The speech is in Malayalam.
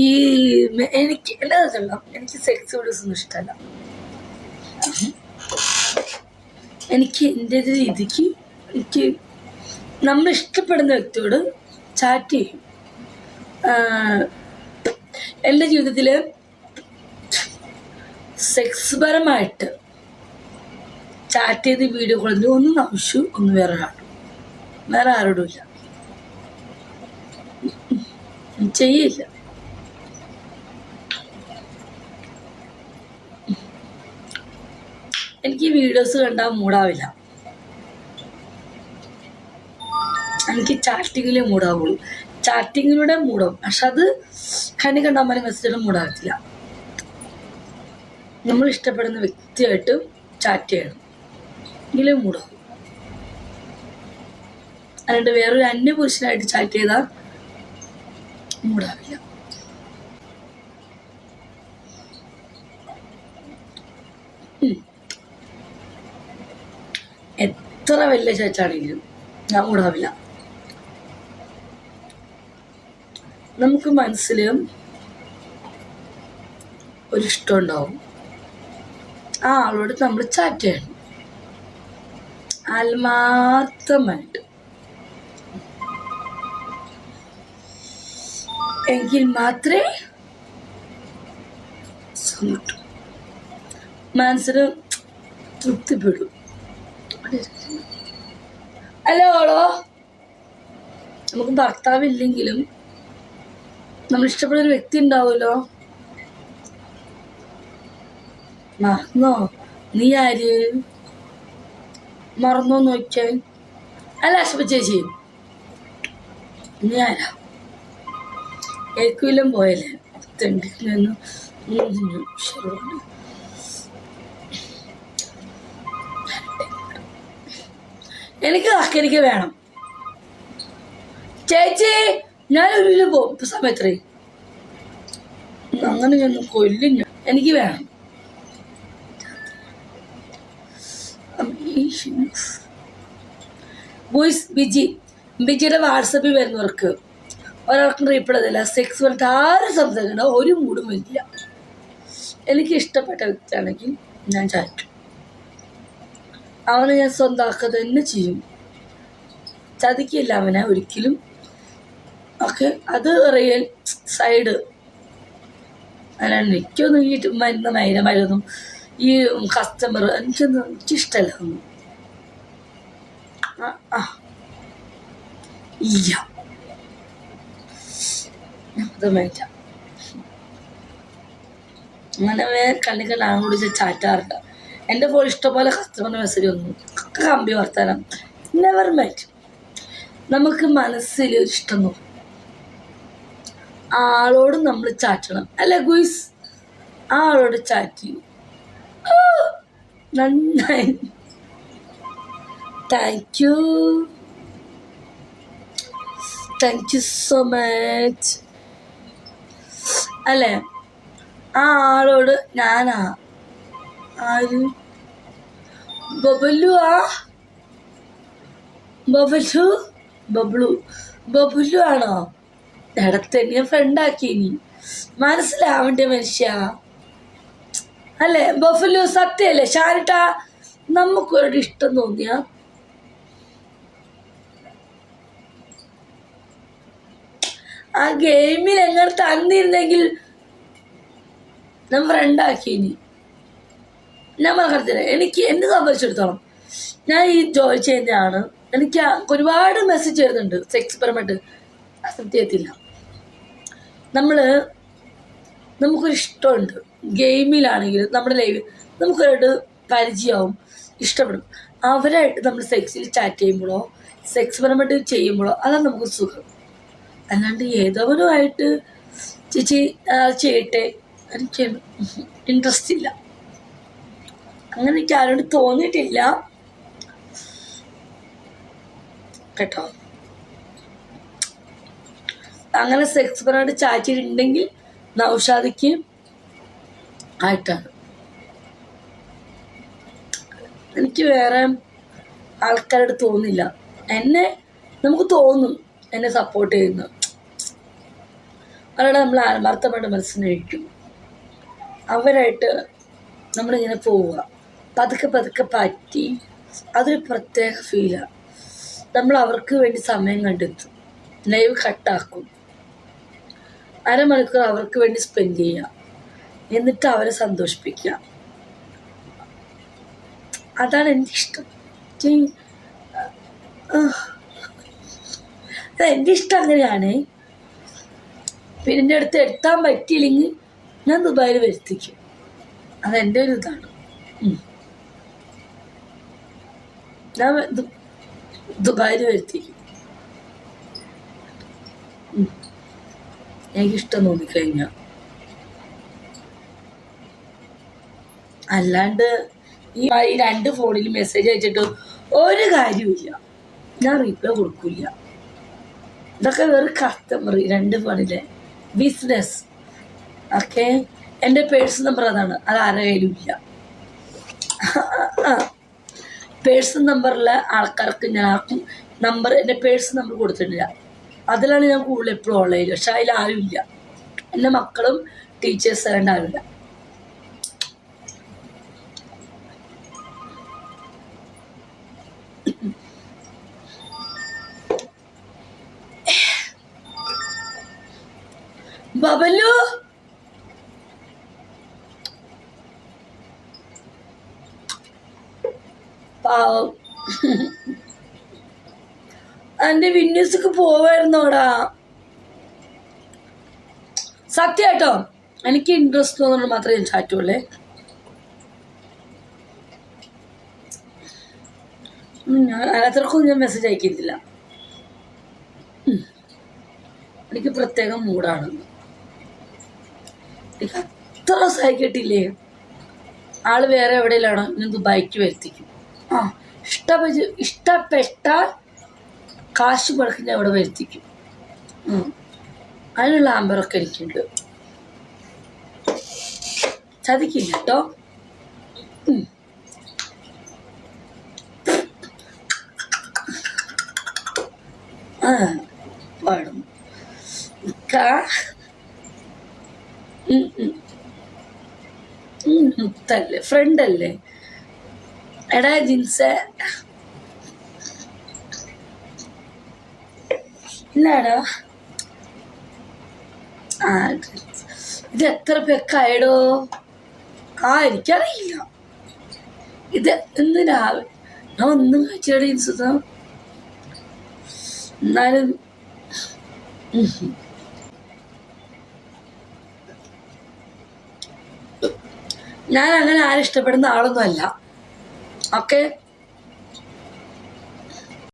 ഈ എനിക്ക് എല്ലാ എനിക്ക് സെക്സ് വീഡിയോസ് ഒന്നും ഇഷ്ടമല്ല. എനിക്ക് എന്റെ രീതിക്ക് എനിക്ക് നമ്മൾ ഇഷ്ടപ്പെടുന്ന വ്യക്തിയോട് ചാറ്റ് ചെയ്യും. എന്റെ ജീവിതത്തിൽ സെക്സ് പരമായിട്ട് ചാറ്റ് ചെയ്ത് വീഡിയോ കോളിൽ ഒന്നും ആവശ്യം ഒന്ന് വേറെ ഒരാളും വേറെ ആരോടും ഇല്ല. ചെയ്യില്ല. എനിക്ക് വീഡിയോസ് കണ്ടാൽ മൂടാവില്ല. എനിക്ക് ചാറ്റിങ്ങിലേ മൂടാവുള്ളൂ. ചാറ്റിങ്ങിലൂടെ മൂടാവും പക്ഷെ അത് കണ്ണി കണ്ടാൽ മതി മെസ്സേജിൽ മൂടാകത്തില്ല നമ്മൾ ഇഷ്ടപ്പെടുന്ന വ്യക്തിയായിട്ട് ചാറ്റ് ചെയ്യണം. എങ്കിലും മൂടാവും അല്ലാണ്ട് വേറൊരു അന്യ പുരുഷനായിട്ട് ചാറ്റ് ചെയ്താൽ ഉം. എത്ര വലിയ ചേച്ചാണെങ്കിലും ഞാൻ മൂടാവില്ല നമുക്ക് മനസ്സിൽ ഒരു ഇഷ്ടം ഉണ്ടാവും. ആ ആളോട് നമ്മൾ ചാറ്റ് ചെയ്യണം. ആത്മാർത്ഥമായിട്ട്. എങ്കിൽ മാത്രമേ സുഖം കിട്ടൂ മനസ്സിന് തൃപ്തിപ്പെടും. അല്ല ഓളോ. നമുക്ക് ഭർത്താവില്ലെങ്കിലും നമ്മൾ ഇഷ്ടപ്പെടുന്ന ഒരു വ്യക്തി ഉണ്ടാവുമല്ലോ. മറന്നോ നീ ആര്? മറന്നോ നോക്കിയാൽ അല്ല അശ്വ ചേച്ചി. നീ ആരാ? ഏക്കുവിലും പോയല്ലേ? ശരിയാണ്. എനിക്ക് അക്കരയ്ക്ക് വേണം. ചേച്ചി ഞാൻ ഒരു പോകും ഇപ്പൊ സമയത്രേ അങ്ങനെ ഞാൻ കൊല്ലും ഞാൻ എനിക്ക് വേണം. ബിജി. ബിജിയുടെ വാട്സപ്പിൽ വരുന്നവർക്ക് ഒരാൾക്കും റീപ്ലൈ സെക്സ് പറഞ്ഞിട്ട് ആരും സംസാരിക്കണ്ട. ഒരു മൂടും വരില്ല. എനിക്ക് ഇഷ്ടപ്പെട്ട വ്യക്തിയാണെങ്കിൽ ഞാൻ ചാറ്റും അവനെ ഞാൻ സ്വന്തമാക്കുക തന്നെ ചെയ്യും. ചതിക്കില്ല അവനെ ഒരിക്കലും. ഓക്കെ അത് റിയൽ സൈഡ് അല്ലാണ്ട് എനിക്കൊന്നും ഈ മരുന്ന് മൈന മരുന്നും ഈ കസ്റ്റമർ എനിക്കൊന്നും എനിക്കിഷ്ടമല്ല. ഒന്നും ഇല്ല. അത് അങ്ങനെ വേറെ കണ്ണി കണ്ണാൻ കൂടി ചാറ്റാറുണ്ട്. എന്റെ ഫോൺ ഇഷ്ടംപോലെ കസ്റ്റമറിന് മെസ്സേജ് വന്നു. കമ്പി വർത്താനം. നെവർ മൈറ്റ് നമുക്ക് മനസ്സിൽ ഒരു ഇഷ്ടം ആളോട് നമ്മൾ ചാറ്റണം. അല്ലെ ഗുയിസ്? ആളോട് ചാറ്റ് നന്നായി. Thank you thank you so much അല്ലേ? ആ ആളോട് ഞാനാ. ആര്? ബബലു ആ? ബബലു? ബബ്ലു. ബബുലു ആണോ? ഇടത്തന്നെ ഫ്രണ്ടാക്കി നീ മനസ്സിലാവണ്ടേ മനുഷ്യ. അല്ലേ? ബഫലു സത്യല്ലേ? ഷാനിട്ട നമുക്കൊരു ഇഷ്ടം തോന്നിയ ആ ഗെയിമിൽ എങ്ങനെ തന്നിരുന്നെങ്കിൽ ഞാൻ ഫ്രണ്ടാക്കി ഇനി. ഞാൻ പറഞ്ഞില്ല എനിക്ക് എന്നെ സംബന്ധിച്ചിടത്തോളം ഞാൻ ഈ ജോലി ചെയ്യുന്നതാണ് എനിക്ക് ഒരുപാട് മെസ്സേജ് വരുന്നുണ്ട്. സെക്സ് പരമായിട്ട് അക്സെപ്റ്റ് നമ്മൾ നമുക്കൊരു ഇഷ്ടമുണ്ട്. ഗെയിമിലാണെങ്കിലും നമ്മുടെ ലൈവ് നമുക്കൊരായിട്ട് പരിചയമാവും ഇഷ്ടപ്പെടും. അവരായിട്ട് നമ്മൾ സെക്സിൽ ചാറ്റ് ചെയ്യുമ്പോഴോ സെക്സ് പരമായിട്ട് ചെയ്യുമ്പോഴോ അതാണ് നമുക്ക് സുഖം. അല്ലാണ്ട് ഏതവനുമായിട്ട് ചേച്ചി ചെയ്യട്ടെ? എനിക്ക് ഇൻട്രസ്റ്റ് ഇല്ല. അങ്ങനെ എനിക്ക് ആരോട് തോന്നിയിട്ടില്ല. കേട്ടോ? അങ്ങനെ സെക്സ് പരമായിട്ട് ചാച്ചിട്ടുണ്ടെങ്കിൽ നൗഷാദിക്ക് ആയിട്ടാണ്. എനിക്ക് വേറെ ആൾക്കാരോട് തോന്നില്ല എന്നെ നമുക്ക് തോന്നും എന്നെ സപ്പോർട്ട് ചെയ്യുന്നു അവരോട് നമ്മൾ ആത്മാർത്ഥമായിട്ട് മനസ്സിലായിരിക്കും അവരായിട്ട് നമ്മളിങ്ങനെ പോവുക. പതുക്കെ പതുക്കെ പറ്റി അതൊരു പ്രത്യേക ഫീലാണ് നമ്മൾ അവർക്ക് വേണ്ടി സമയം കണ്ടെത്തും. ലൈവ് കട്ടാക്കും അരമണിക്കൂർ അവർക്ക് വേണ്ടി സ്പെൻഡ് ചെയ്യുക. എന്നിട്ട് അവരെ സന്തോഷിപ്പിക്കുക. അതാണ് എന്റെ ഇഷ്ടം എന്റെ ഇഷ്ടം അങ്ങനെയാണ്. പിന്നെ അടുത്ത് എത്താൻ പറ്റിയില്ലെങ്കിൽ ഞാൻ ദുബായിൽ വരുത്തിക്കും. അതെന്റെ ഒരു ഇതാണ്. ഞാൻ ദുബായിൽ വരുത്തിക്കും. എനിക്കിഷ്ടം തോന്നിക്കഴിഞ്ഞാൽ അല്ലാണ്ട് ഈ രണ്ട് ഫോണിൽ മെസ്സേജ് അയച്ചിട്ട് ഒരു കാര്യമില്ല ഞാൻ റീപ്ലൈ കൊടുക്കില്ല. ഇതൊക്കെ വെറും കസ്റ്റമർ രണ്ട് ഫോണിലെ ബിസിനസ്. ഓക്കെ? എന്റെ പേഴ്സ് നമ്പർ അതാണ്. അത് ആരെയും ഇല്ല. പേഴ്സ് നമ്പറിലെ ആൾക്കാർക്ക് ഞാൻ ആർക്കും നമ്പർ എന്റെ പേഴ്സ് നമ്പർ കൊടുത്തിട്ടില്ല. അതിലാണ് ഞാൻ കൂടുതൽ എപ്പോഴും ഓൺലൈൻ പക്ഷെ അതിൽ ആരുമില്ല എന്റെ മക്കളും ടീച്ചേഴ്സ് തരേണ്ട ആരുമില്ല ബബലു? പാവം. എന്റെ വിന്യസക്ക് പോവായിരുന്നോടാ. സത്യം കേട്ടോ എനിക്ക് ഇൻട്രസ്റ്റ് തോന്നുന്നത് മാത്രമേ ഞാൻ ചാറ്റുള്ളേ ഞാൻ അത്രക്കും ഞാൻ മെസ്സേജ് അയക്കുന്നില്ല. എനിക്ക് പ്രത്യേകം മൂടാണ് അത്ര സഹിക്കട്ടില്ലേ ആൾ വേറെ എവിടെയിലാണോ ഞാൻ ദുബായിക്ക് വരുത്തിക്കും. ആ ഇഷ്ടപ്പെട്ട ഇഷ്ടപ്പെട്ടാൽ കാശ് മുടക്കിന്റെ അവിടെ വരുത്തിക്കും. അതിനുള്ള ആമ്പറൊക്കെ എനിക്കുണ്ട്. ചതിക്കില്ല കേട്ടോ. ആ പാടും. ഉം, മുത്തല്ലേ ഫ്രണ്ട് അല്ലേ? എടാ ജിൻസ. ഇല്ലാടാ. ആ ഇത് എത്ര പേക്കായടോ ആ എനിക്കറിയില്ല. ഇത് ഇന്ന് രാവിലെ ഞാൻ ഒന്നും കഴിച്ചടി ജിൻസ്. എന്നാലും ഞാൻ അങ്ങനെ ആരും ഇഷ്ടപ്പെടുന്ന ആളൊന്നും അല്ല ഓക്കെ